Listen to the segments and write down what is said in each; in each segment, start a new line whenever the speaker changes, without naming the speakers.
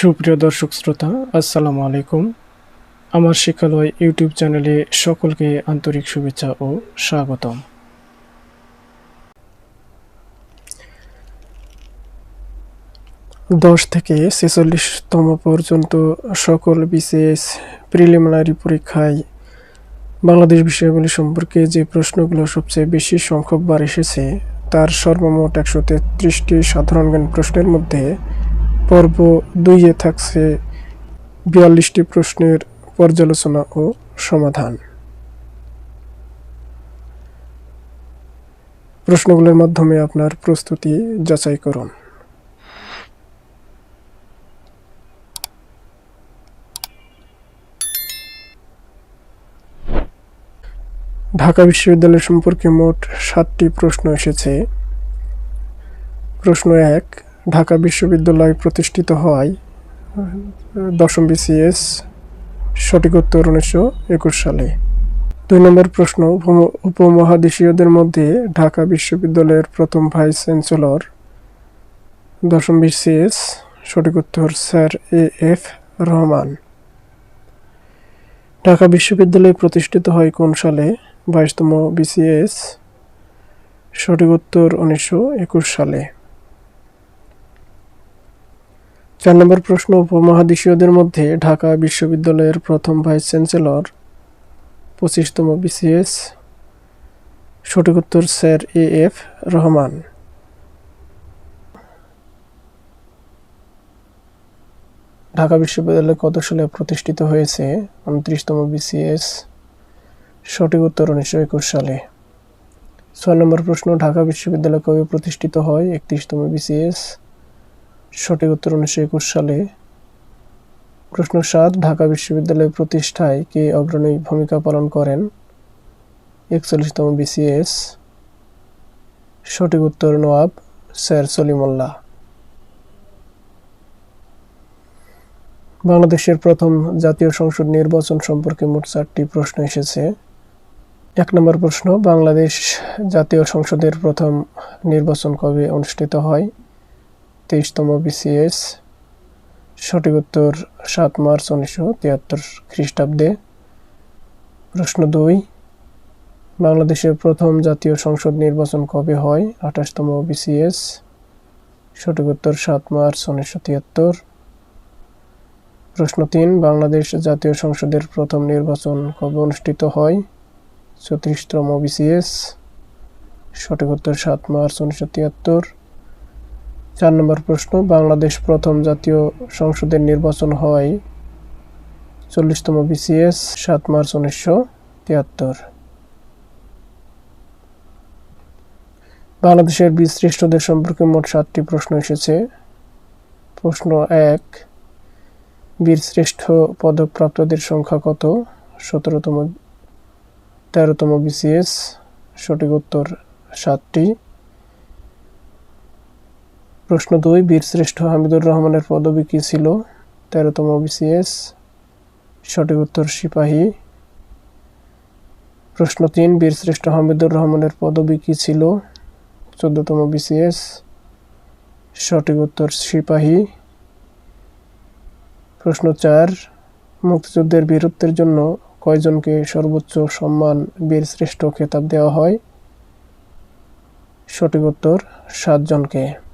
সুপ্রিয় দর্শক শ্রোতা, আসসালামু আলাইকুম। আমার শিক্ষালয় ইউটিউব চ্যানেলে সকলকে আন্তরিক শুভেচ্ছা ও স্বাগতম। দশ থেকে ছেচল্লিশতম পর্যন্ত সকল বিসিএস প্রিলিমিনারি পরীক্ষায় বাংলাদেশ বিষয়গুলি সম্পর্কে যে প্রশ্নগুলো সবচেয়ে বেশি সংখ্যকবার এসেছে, তার সর্বমোট একশো তেত্রিশটি সাধারণ জ্ঞান প্রশ্নের মধ্যে পর্ব দুইয়ে থাকছে বিয়াল্লিশটি প্রশ্নের পর্যালোচনা ও সমাধান। প্রশ্নগুলোর মাধ্যমে আপনার প্রস্তুতি যাচাই করুন। ঢাকা বিশ্ববিদ্যালয় সম্পর্কে মোট সাতটি প্রশ্ন এসেছে। প্রশ্ন এক ঢাকা বিশ্ববিদ্যালয় প্রতিষ্ঠিত হওয়ায়, দশম বিসিএস সঠিক উত্তর উনিশশো একুশ সালে। দুই নম্বর প্রশ্ন উপম- উপমহাদেশীয়দের মধ্যে ঢাকা বিশ্ববিদ্যালয়ের প্রথম ভাইস চ্যান্সেলর দশম বিসিএস সঠিক উত্তর sir A F Rahman. Dhaka বিশ্ববিদ্যালয় প্রতিষ্ঠিত হয় কোন সালে? বাইশতম বিসিএস সঠিক উত্তর উনিশশো একুশ সালে। চার নম্বর প্রশ্ন, উপমহাদেশীয়দের মধ্যে ঢাকা বিশ্ববিদ্যালয়ের প্রথম ভাইস চ্যান্সেলর, পঁচিশতম বিসিএস, সঠিক উত্তর sir A F Rahman. Dhaka বিশ্ববিদ্যালয় কত সালে প্রতিষ্ঠিত হয়েছে? উনত্রিশতম বিসিএস, সঠিক উত্তর উনিশশো একুশ সালে। ছয় নম্বর প্রশ্ন, ঢাকা বিশ্ববিদ্যালয় কবে প্রতিষ্ঠিত হয়? একত্রিশতম বিসিএস সঠিক উত্তর উনিশশো একুশ সালে প্রশ্ন সাত, ঢাকা বিশ্ববিদ্যালয় প্রতিষ্ঠায় কে অগ্রণী ভূমিকা পালন করেন? একচল্লিশতম বিসিএস। সঠিক উত্তর নওয়াব, স্যার সলিমুল্লাহ। বাংলাদেশের প্রথম জাতীয় সংসদ নির্বাচন সম্পর্কে মোট চারটি প্রশ্ন এসেছে। এক নম্বর প্রশ্ন, বাংলাদেশ জাতীয় সংসদের প্রথম নির্বাচন কবে অনুষ্ঠিত হয়? তেইশতম বিসিএস সঠিক উত্তর সাত মার্চ উনিশশো তিয়াত্তর খ্রিস্টাব্দে। প্রশ্ন দুই, বাংলাদেশের প্রথম জাতীয় সংসদ নির্বাচন কবে হয়? আঠাশতম বিসিএস সঠিক উত্তর সাত মার্চ উনিশশো তিয়াত্তর। প্রশ্ন তিন, বাংলাদেশ জাতীয় সংসদের প্রথম নির্বাচন কবে অনুষ্ঠিত হয়? চৌত্রিশতম বিসিএস সঠিক উত্তর সাত মার্চ উনিশশো তিয়াত্তর। চার নম্বর প্রশ্ন, বাংলাদেশ প্রথম জাতীয় সংসদের নির্বাচন হয় চল্লিশতম বিসিএস, সাত মার্চ উনিশশো তিয়াত্তর। বাংলাদেশের বীর শ্রেষ্ঠদের সম্পর্কে মোট সাতটি প্রশ্ন এসেছে। প্রশ্ন এক বীর শ্রেষ্ঠ পদকপ্রাপ্তদের সংখ্যা কত? সতেরোতম, তেরোতম বিসিএস, সঠিক উত্তর সাতটি। প্রশ্ন দুই বীরশ্রেষ্ঠ হামিদুর রহমানের পদবী কী ছিল? তেরোতম বিসিএস সঠিক উত্তর সিপাহী। প্রশ্ন তিন বীরশ্রেষ্ঠ হামিদুর রহমানের পদবী কী ছিল? চোদ্দতম বিসিএস সঠিক উত্তর সিপাহী। প্রশ্ন চার, মুক্তিযুদ্ধের বীরত্বের জন্য কয়জনকে সর্বোচ্চ সম্মান বীরশ্রেষ্ঠ খেতাব দেওয়া হয়? সঠিক উত্তর, সাতজনকে।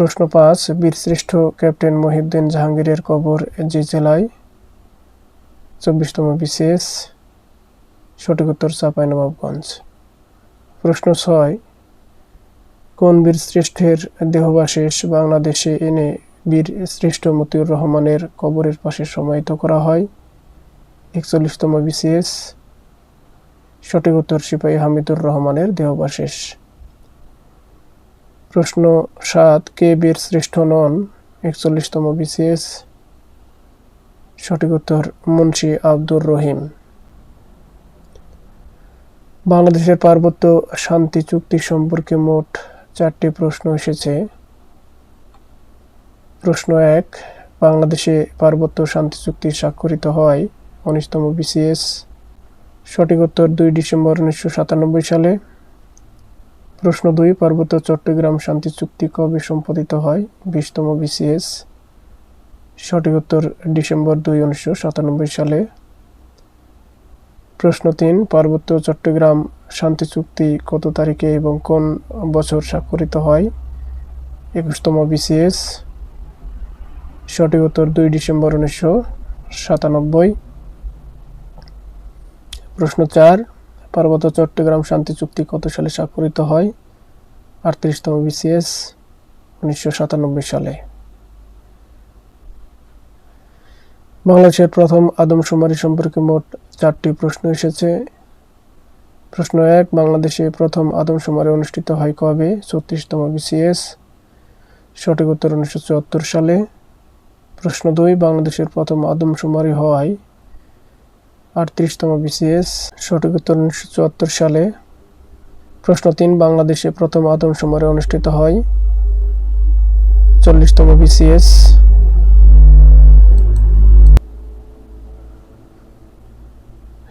প্রশ্ন পাঁচ বীরশ্রেষ্ঠ ক্যাপ্টেন মহিউদ্দিন জাহাঙ্গীরের কবর যে জেলায়? চব্বিশতম বিশেষ সঠিক উত্তর চাঁপাইনবাবগঞ্জ। প্রশ্ন ছয়, কোন বীরশ্রেষ্ঠের দেহবাশেষ বাংলাদেশে এনে বীর শ্রেষ্ঠ মতিউর রহমানের কবরের পাশে সমাহিত করা হয়? একচল্লিশতম বিসিএস, সঠিক উত্তর সিপাহী হামিদুর রহমানের দেহবাশেষ প্রশ্ন সাত, কে বীর শ্রেষ্ঠ নন? একচল্লিশতম বিসিএস। সঠিক উত্তর, মুন্সি আব্দুর রহিম। বাংলাদেশের পার্বত্য শান্তি চুক্তি সম্পর্কে মোট চারটি প্রশ্ন এসেছে। প্রশ্ন এক, বাংলাদেশে পার্বত্য শান্তি চুক্তি স্বাক্ষরিত হয় উনিশতম বিসিএস। সঠিক উত্তর, দুই ডিসেম্বর উনিশশো সাতানব্বই সালে। প্রশ্ন দুই, পার্বত্য চট্টগ্রাম শান্তি চুক্তি কবে সম্পাদিত হয়? বিশতম বিসিএস। সঠিক উত্তর ডিসেম্বর দুই, উনিশশো সাতানব্বই সালে। প্রশ্ন তিন, পার্বত্য চট্টগ্রাম শান্তি চুক্তি কত তারিখে এবং কোন বছর স্বাক্ষরিত হয়? একুশতম বিসিএস। সঠিক উত্তর দুই ডিসেম্বর, উনিশশো সাতানব্বই। প্রশ্ন চার পার্বত্য চট্টগ্রাম শান্তি চুক্তি কত সালে স্বাক্ষরিত হয়? আটত্রিশতম বিসিএস, উনিশশো সাতানব্বই সালে। বাংলাদেশের প্রথম আদমশুমারি সম্পর্কে মোট চারটি প্রশ্ন এসেছে। প্রশ্ন এক, বাংলাদেশে প্রথম আদমশুমারি অনুষ্ঠিত হয় কবে? ছত্রিশতম বিসিএস, সঠিক উত্তর উনিশশো চুয়াত্তর সালে। প্রশ্ন দুই, বাংলাদেশের প্রথম আদমশুমারি হয় আটত্রিশতম বিসিএস, সঠিক উত্তর উনিশশো চুয়াত্তর সালে। প্রশ্ন তিন, বাংলাদেশে প্রথম আদমশুমারি অনুষ্ঠিত হয়। চল্লিশতম বিসিএস।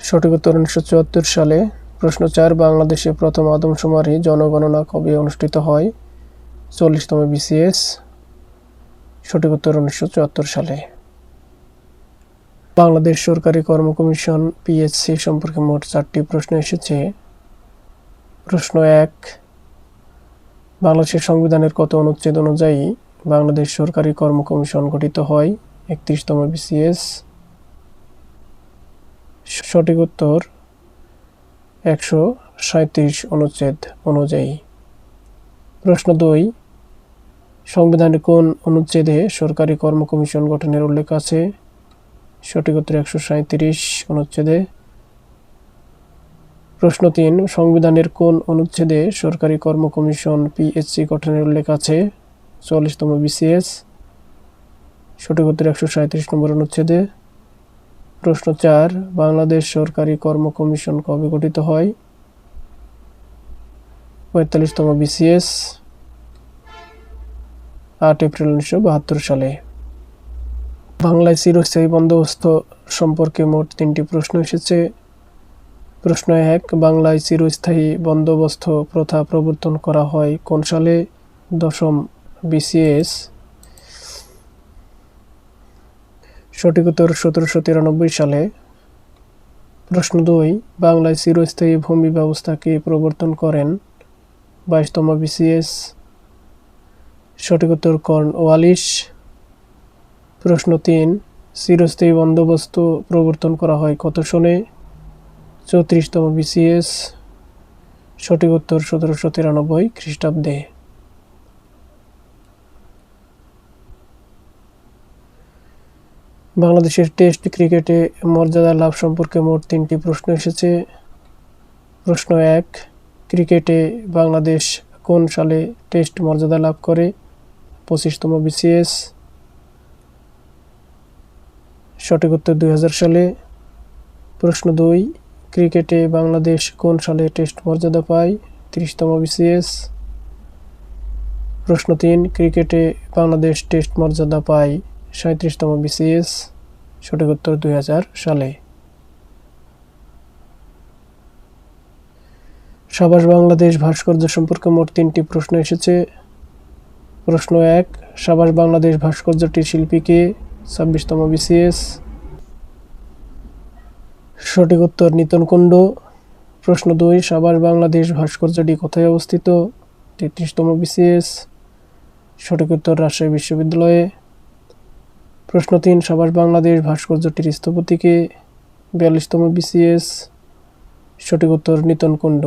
সঠিক উত্তর উনিশশো চুয়াত্তর সালে। প্রশ্ন চার, বাংলাদেশে প্রথম আদমশুমারি জনগণনা কবে অনুষ্ঠিত হয়? চল্লিশতম বিসিএস। সঠিক উত্তর উনিশশো চুয়াত্তর সালে। বাংলাদেশ সরকারি কর্ম কমিশন পিএসসি সম্পর্কে মোট চারটি প্রশ্ন এসেছে। প্রশ্ন এক, বাংলাদেশের সংবিধানের কত অনুচ্ছেদ অনুযায়ী বাংলাদেশ সরকারি কর্ম কমিশন গঠিত হয়? একত্রিশতম বিসিএস। সঠিক উত্তর, একশো সাঁত্রিশ অনুচ্ছেদ অনুযায়ী। প্রশ্ন দুই সংবিধানের কোন অনুচ্ছেদে সরকারি কর্ম কমিশন গঠনের উল্লেখ আছে? সঠিক উত্তর একশো সাঁত্রিশ অনুচ্ছেদে। প্রশ্ন তিন, সংবিধানের কোন অনুচ্ছেদে সরকারি কর্ম কমিশন পিএসসি গঠনের উল্লেখ আছে? চল্লিশতম বিসিএস। সঠিক উত্তর একশো সাঁত্রিশ নম্বর অনুচ্ছেদে। প্রশ্ন চার, বাংলাদেশ সরকারি কর্ম কমিশন কবে গঠিত হয়? পঁয়তাল্লিশতম বিসিএস। আট এপ্রিল উনিশশো বাহাত্তর সালে। বাংলায় চিরস্থায়ী বন্দোবস্ত সম্পর্কে মোট তিনটি প্রশ্ন এসেছে। প্রশ্ন এক, বাংলায় চিরস্থায়ী বন্দোবস্ত প্রথা প্রবর্তন করা হয় কোন সালে? দশম বিসিএস। সঠিক উত্তর সতেরোশো তিরানব্বই সালে। প্রশ্ন দুই, বাংলায় চিরস্থায়ী ভূমি ব্যবস্থাকে প্রবর্তন করেন? বাইশতম বিসিএস। সঠিক উত্তর কর্ন ওয়ালিশ। প্রশ্ন তিন, চিরস্থায়ী বন্দোবস্ত প্রবর্তন করা হয় কত সনে? চৌত্রিশতম বিসিএস, সঠিক উত্তর সতেরোশো তিরানব্বই খ্রিস্টাব্দে। বাংলাদেশের টেস্ট ক্রিকেটে মর্যাদা লাভ সম্পর্কে মোট তিনটি প্রশ্ন এসেছে। প্রশ্ন এক, ক্রিকেটে বাংলাদেশ কোন সালে টেস্ট মর্যাদা লাভ করে? পঁচিশতম বিসিএস সঠিক উত্তর দুই হাজার সালে প্রশ্ন দুই, ক্রিকেটে বাংলাদেশ কোন সালে টেস্ট মর্যাদা পায়? তিরিশতম বিসিএস। প্রশ্ন তিন, ক্রিকেটে বাংলাদেশ টেস্ট মর্যাদা পায়? সাঁত্রিশতম বিসিএস। সঠিক উত্তর দুই হাজার সালে। সাবাস বাংলাদেশ ভাস্কর্য সম্পর্কে মোট তিনটি প্রশ্ন এসেছে। প্রশ্ন এক, সাবাস বাংলাদেশ ভাস্কর্যটির শিল্পীকে ছাব্বিশতম বিসিএস। সঠিক উত্তর, নিতন কুণ্ড। প্রশ্ন দুই সাবাস বাংলাদেশ ভাস্কর্যটি কোথায় অবস্থিত? তেত্রিশতম বিসিএস। সঠিক উত্তর, রাজশাহী বিশ্ববিদ্যালয়ে। প্রশ্ন তিন সাবাস বাংলাদেশ ভাস্কর্যটির স্থপতিকে? বিয়াল্লিশতম বিসিএস। সঠিক উত্তর, নিতন কুণ্ড।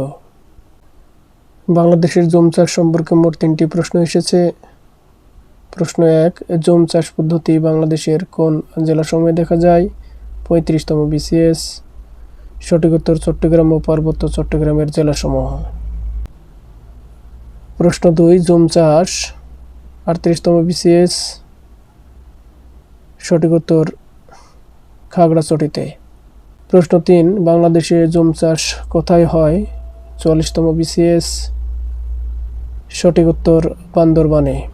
বাংলাদেশের জম চাষ সম্পর্কে মোট তিনটি প্রশ্ন এসেছে। প্রশ্ন এক, জম চাষ পদ্ধতি বাংলাদেশের কোন জেলাসমূহে দেখা যায়? পঁয়ত্রিশতম বিসিএস। সঠিক উত্তর চট্টগ্রাম ও পার্বত্য চট্টগ্রামের জেলাসমূহ। প্রশ্ন দুই, জম চাষ। আটত্রিশতম বিসিএস। সঠিক উত্তর খাগড়াছড়িতে। প্রশ্ন তিন, বাংলাদেশে জম চাষ কোথায় হয়? চুয়াল্লিশতম বিসিএস। সঠিক উত্তর বান্দরবানে।